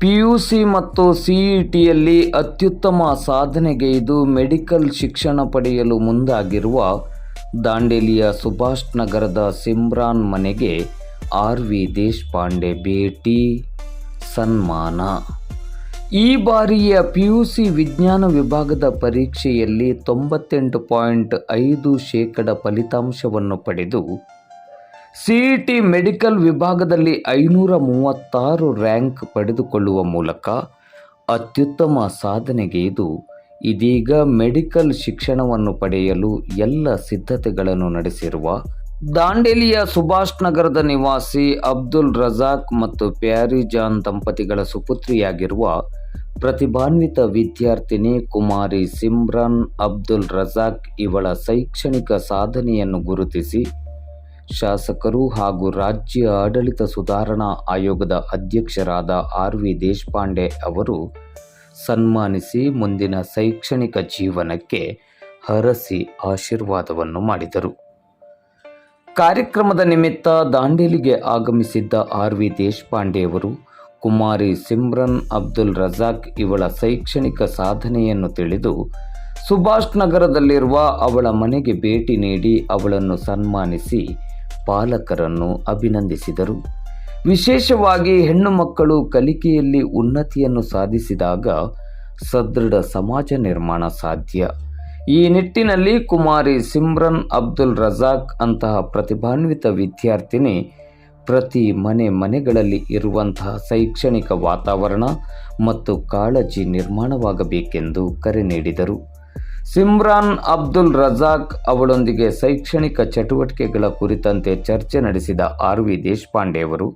PUC ಮತ್ತು ಸಿಇಟಿಯಲ್ಲಿ ಅತ್ಯುತ್ತಮ ಸಾಧನೆಗೈದು medical ಶಿಕ್ಷಣ ಪಡೆಯಲು ಮುಂದಾಗಿರುವ ದಾಂಡೇಲಿಯ ಸುಭಾಷ್ ನಗರದ ಸಿಮ್ರಾನ್ ಮನೆಗೆ ಆರ್ ವಿ ದೇಶಪಾಂಡೆ ಭೇಟಿ. ಸನ್ಮಾನ. ಈ ಬಾರಿಯ ಪಿಯುಸಿ ವಿಜ್ಞಾನ ವಿಭಾಗದ ಪರೀಕ್ಷೆಯಲ್ಲಿ ತೊಂಬತ್ತೆಂಟು ಪಾಯಿಂಟ್ ಐದು ಶೇಕಡ ಫಲಿತಾಂಶವನ್ನು ಪಡೆದು ಸಿಇಟಿ ಮೆಡಿಕಲ್ ವಿಭಾಗದಲ್ಲಿ ಐನೂರ ಮೂವತ್ತಾರು ರ್ಯಾಂಕ್ ಪಡೆದುಕೊಳ್ಳುವ ಮೂಲಕ ಅತ್ಯುತ್ತಮ ಸಾಧನೆಗೆ ಇದು. ಇದೀಗ ಮೆಡಿಕಲ್ ಶಿಕ್ಷಣವನ್ನು ಪಡೆಯಲು ಎಲ್ಲ ಸಿದ್ಧತೆಗಳನ್ನು ನಡೆಸಿರುವ ದಾಂಡೇಲಿಯ ಸುಭಾಷ್ ನಗರದ ನಿವಾಸಿ ಅಬ್ದುಲ್ ರಜಾಕ್ ಮತ್ತು ಪ್ಯಾರಿಜಾನ್ ದಂಪತಿಗಳ ಸುಪುತ್ರಿಯಾಗಿರುವ ಪ್ರತಿಭಾನ್ವಿತ ವಿದ್ಯಾರ್ಥಿನಿ ಕುಮಾರಿ ಸಿಮ್ರಾನ್ ಅಬ್ದುಲ್ ರಜಾಕ್ ಇವಳ ಶೈಕ್ಷಣಿಕ ಸಾಧನೆಯನ್ನು ಗುರುತಿಸಿ ಶಾಸಕರು ಹಾಗೂ ರಾಜ್ಯ ಆಡಳಿತ ಸುಧಾರಣಾ ಆಯೋಗದ ಅಧ್ಯಕ್ಷರಾದ ಆರ್ ವಿ ದೇಶಪಾಂಡೆ ಅವರು ಸನ್ಮಾನಿಸಿ ಮುಂದಿನ ಶೈಕ್ಷಣಿಕ ಜೀವನಕ್ಕೆ ಹರಸಿ ಆಶೀರ್ವಾದವನ್ನು ಮಾಡಿದರು. ಕಾರ್ಯಕ್ರಮದ ನಿಮಿತ್ತ ದಾಂಡೇಲಿಗೆ ಆಗಮಿಸಿದ್ದ ಆರ್ ವಿ ದೇಶಪಾಂಡೆಯವರು ಕುಮಾರಿ ಸಿಮ್ರನ್ ಅಬ್ದುಲ್ ರಜಾಕ್ ಇವಳ ಶೈಕ್ಷಣಿಕ ಸಾಧನೆಯನ್ನು ತಿಳಿದು ಸುಭಾಷ್ ನಗರದಲ್ಲಿರುವ ಅವಳ ಮನೆಗೆ ಭೇಟಿ ನೀಡಿ ಅವಳನ್ನು ಸನ್ಮಾನಿಸಿ ಪಾಲಕರನ್ನು ಅಭಿನಂದಿಸಿದರು. ವಿಶೇಷವಾಗಿ ಹೆಣ್ಣು ಮಕ್ಕಳು ಕಲಿಕೆಯಲ್ಲಿ ಉನ್ನತಿಯನ್ನು ಸಾಧಿಸಿದಾಗ ಸದೃಢ ಸಮಾಜ ನಿರ್ಮಾಣ ಸಾಧ್ಯ. ಈ ನಿಟ್ಟಿನಲ್ಲಿ ಕುಮಾರಿ ಸಿಮ್ರನ್ ಅಬ್ದುಲ್ ರಜಾಕ್ ಅಂತಹ ಪ್ರತಿಭಾನ್ವಿತ ವಿದ್ಯಾರ್ಥಿನಿ ಪ್ರತಿ ಮನೆ ಮನೆಗಳಲ್ಲಿ ಇರುವಂತಹ ಶೈಕ್ಷಣಿಕ ವಾತಾವರಣ ಮತ್ತು ಕಾಳಜಿ ನಿರ್ಮಾಣವಾಗಬೇಕೆಂದು ಕರೆ ನೀಡಿದರು. ಸಿಮ್ರಾನ್ ಅಬ್ದುಲ್ ರಜಾಕ್ ಅವಳೊಂದಿಗೆ ಶೈಕ್ಷಣಿಕ ಚಟುವಟಿಕೆಗಳ ಕುರಿತಂತೆ ಚರ್ಚೆ ನಡೆಸಿದ ಆರ್ ವಿ ದೇಶಪಾಂಡೆಯವರು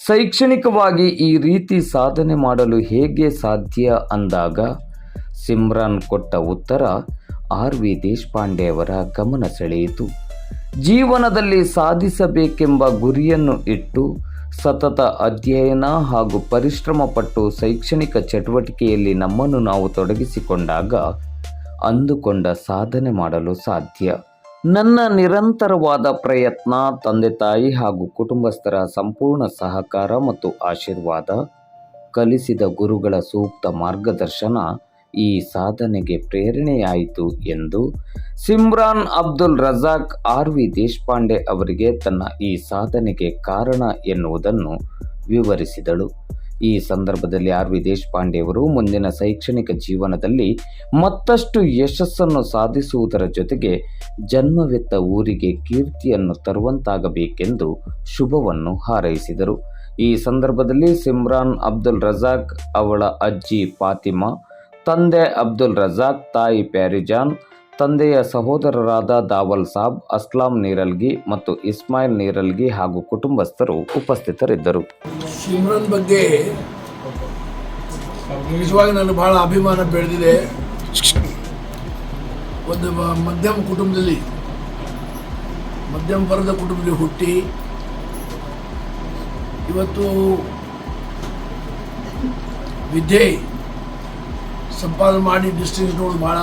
ಶೈಕ್ಷಣಿಕವಾಗಿ ಈ ರೀತಿ ಸಾಧನೆ ಮಾಡಲು ಹೇಗೆ ಸಾಧ್ಯ ಅಂದಾಗ ಸಿಮ್ರಾನ್ ಕೊಟ್ಟ ಉತ್ತರ ಆರ್ ವಿ ದೇಶಪಾಂಡೆಯವರ ಗಮನ ಸೆಳೆಯಿತು. ಜೀವನದಲ್ಲಿ ಸಾಧಿಸಬೇಕೆಂಬ ಗುರಿಯನ್ನು ಇಟ್ಟು ಸತತ ಅಧ್ಯಯನ ಹಾಗೂ ಪರಿಶ್ರಮ ಪಟ್ಟು ಶೈಕ್ಷಣಿಕ ಚಟುವಟಿಕೆಯಲ್ಲಿ ನಮ್ಮನ್ನು ನಾವು ತೊಡಗಿಸಿಕೊಂಡಾಗ ಅಂದುಕೊಂಡ ಸಾಧನೆ ಮಾಡಲು ಸಾಧ್ಯ. ನನ್ನ ನಿರಂತರವಾದ ಪ್ರಯತ್ನ, ತಂದೆ ತಾಯಿ ಹಾಗೂ ಕುಟುಂಬಸ್ಥರ ಸಂಪೂರ್ಣ ಸಹಕಾರ ಮತ್ತು ಆಶೀರ್ವಾದ ಕಲಿಸಿದ ಗುರುಗಳ ಸೂಕ್ತ ಮಾರ್ಗದರ್ಶನ ಈ ಸಾಧನೆಗೆ ಪ್ರೇರಣೆಯಾಯಿತು ಎಂದು ಸಿಮ್ರಾನ್ ಅಬ್ದುಲ್ ರಜಾಕ್ ಆರ್ ವಿ ದೇಶಪಾಂಡೆ ಅವರಿಗೆ ತನ್ನ ಈ ಸಾಧನೆಗೆ ಕಾರಣ ಎನ್ನುವುದನ್ನು ವಿವರಿಸಿದಳು. ಈ ಸಂದರ್ಭದಲ್ಲಿ ಆರ್ ವಿ ದೇಶಪಾಂಡೆಯವರು ಮುಂದಿನ ಶೈಕ್ಷಣಿಕ ಜೀವನದಲ್ಲಿ ಮತ್ತಷ್ಟು ಯಶಸ್ಸನ್ನು ಸಾಧಿಸುವುದರ ಜೊತೆಗೆ ಜನ್ಮವೆತ್ತ ಊರಿಗೆ ಕೀರ್ತಿಯನ್ನು ತರುವಂತಾಗಬೇಕೆಂದು ಶುಭವನ್ನು ಹಾರೈಸಿದರು. ಈ ಸಂದರ್ಭದಲ್ಲಿ ಸಿಮ್ರಾನ್ ಅಬ್ದುಲ್ ರಜಾಕ್ ಅವಳ ಅಜ್ಜಿ ಫಾತಿಮಾ, ತಂದೆ ಅಬ್ದುಲ್ ರಜಾಕ್ ತಾಯಿ ಪ್ಯಾರಿಜಾನ್ ತಂದೆಯ ಸಹೋದರರಾದ ದಾವಲ್ ಸಾಬ್, ಅಸ್ಲಾಂ ನೀರಲ್ಗಿ ಮತ್ತು ಇಸ್ಮಾಯಿಲ್ ನೀರಲ್ಗಿ ಹಾಗೂ ಕುಟುಂಬಸ್ಥರು ಉಪಸ್ಥಿತರಿದ್ದರು. ಸಿಮ್ರನ್ ಬಗ್ಗೆ ನಿಜವಾಗಿ ನನಗೆ ಬಹಳ ಅಭಿಮಾನ ಬೆಳೆದಿದೆ. ಒಂದು ಮಧ್ಯಮ ಕುಟುಂಬದಲ್ಲಿ, ಮಧ್ಯಮ ವರ್ಗದ ಕುಟುಂಬದಲ್ಲಿ ಹುಟ್ಟಿ, ಇವತ್ತು ವಿದ್ಯೆ ಸಂಪಾದನೆ ಮಾಡಿ ಡಿಸ್ಟಿಂಕ್ಷನ್ ನೋಡಿ ಭಾಳ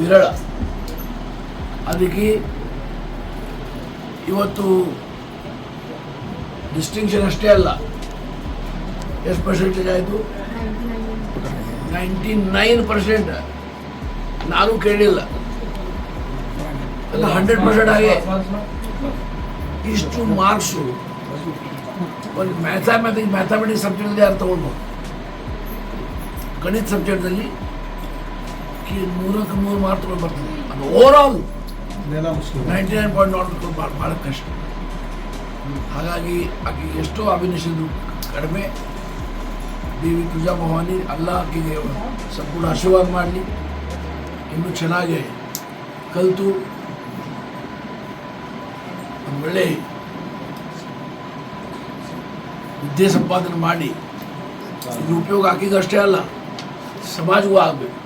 ವಿರಳ. ಅದಕ್ಕೆ ಇವತ್ತು ಡಿಸ್ಟಿಂಕ್ಷನ್ ಅಷ್ಟೇ ಅಲ್ಲ. ಎಷ್ಟು ಪರ್ಸೆಂಟೇಜ್ ಆಯಿತು? ನೈಂಟಿ ನೈನ್ ಪರ್ಸೆಂಟ್ ನಾನು ಕೇಳಿಲ್ಲ. ಹಂಡ್ರೆಡ್ ಪರ್ಸೆಂಟ್ ಆಗಿ ಇಷ್ಟು ಮಾರ್ಕ್ಸು ಒಂದು ಮ್ಯಾಥಮೆಟಿಕ್ ಮ್ಯಾಥಮೆಟಿಕ್ಸ್ ಸಬ್ಜೆಕ್ಟಲ್ಲಿ ಯಾರು ತೊಗೊಳ್ಬೋದು ಗಣಿತ ಸಬ್ಜೆಕ್ಟಲ್ಲಿ ನೂರಕ್ಕೆ ಮೂರು ಮಾರ್ಕ್ ಬರ್ತದೆ. ಅದು overall ninety nine point not ಭಾಳ ಭಾಳ ಕಷ್ಟ. ಹಾಗಾಗಿ ಆಕೆ ಎಷ್ಟೋ ಅಭಿನಯಿಸಿದ್ರು. ಕಡಿಮೆ. ದೇವಿ ತುಜಾ ಭವಾನಿ ಅಲ್ಲ ಆಕೆಗೆ ಸಂಪೂರ್ಣ ಆಶೀರ್ವಾದ ಮಾಡಲಿ. ಇನ್ನೂ ಚೆನ್ನಾಗಿ ಕಲಿತು. ಒಂದು ಒಳ್ಳೆ ವಿದ್ಯೆ ಸಂಪಾದನೆ ಮಾಡಿ. ಇದು ಉಪಯೋಗ ಆಕೆಗೆ ಅಷ್ಟೇ ಅಲ್ಲ. ಸಮಾಜವೂ ಆಗಬೇಕು.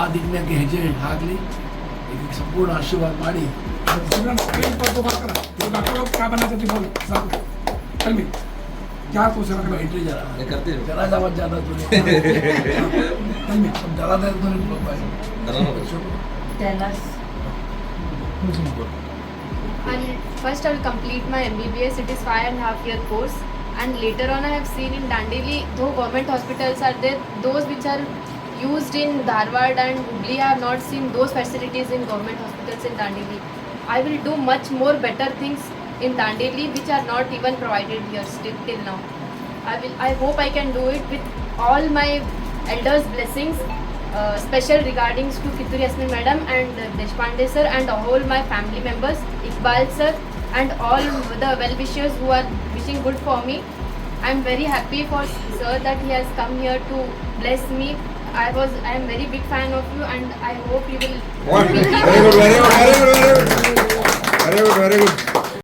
ಆ ದಿಕ್ಕಿನಾಗೆ ಹೆಜ್ಜೆ ಹಾಕಲಿ ಇದಕ್ಕೆ ಸಂಪೂರ್ಣ ಆಶೀರ್ವಾದ ಮಾಡಿ सिमरन स्क्रीन पर तो बात करा तो डॉक्टर लोग क्या बना देती बोल साहब टेल मी क्या सोच रहा है बैठे जरा जरा ज़्यादा ज़्यादा तो नहीं टेल मी अब ज़्यादा देर तो नहीं बोल पाए Tell us. And first, I will complete my MBBS. It is five and a half year course, And later on, I have seen in Dandeli, though government hospitals are there, those which are used in Dharwad and Hubli, I have not seen those facilities in government hospitals in Dandeli. I will do much more better things in Dandeli which are not even provided here still till now. I will. I hope I can do it with all my elders' blessings. Uh, special regardings to Kittur Yasmin madam and Deshpande sir and all my family members, Iqbal sir and all the well-wishers who are wishing good for me. I am very happy for sir that he has come here to bless me. I was I am very big fan of you and I hope you will. Very good, very good, very good, very good. Very good, very good.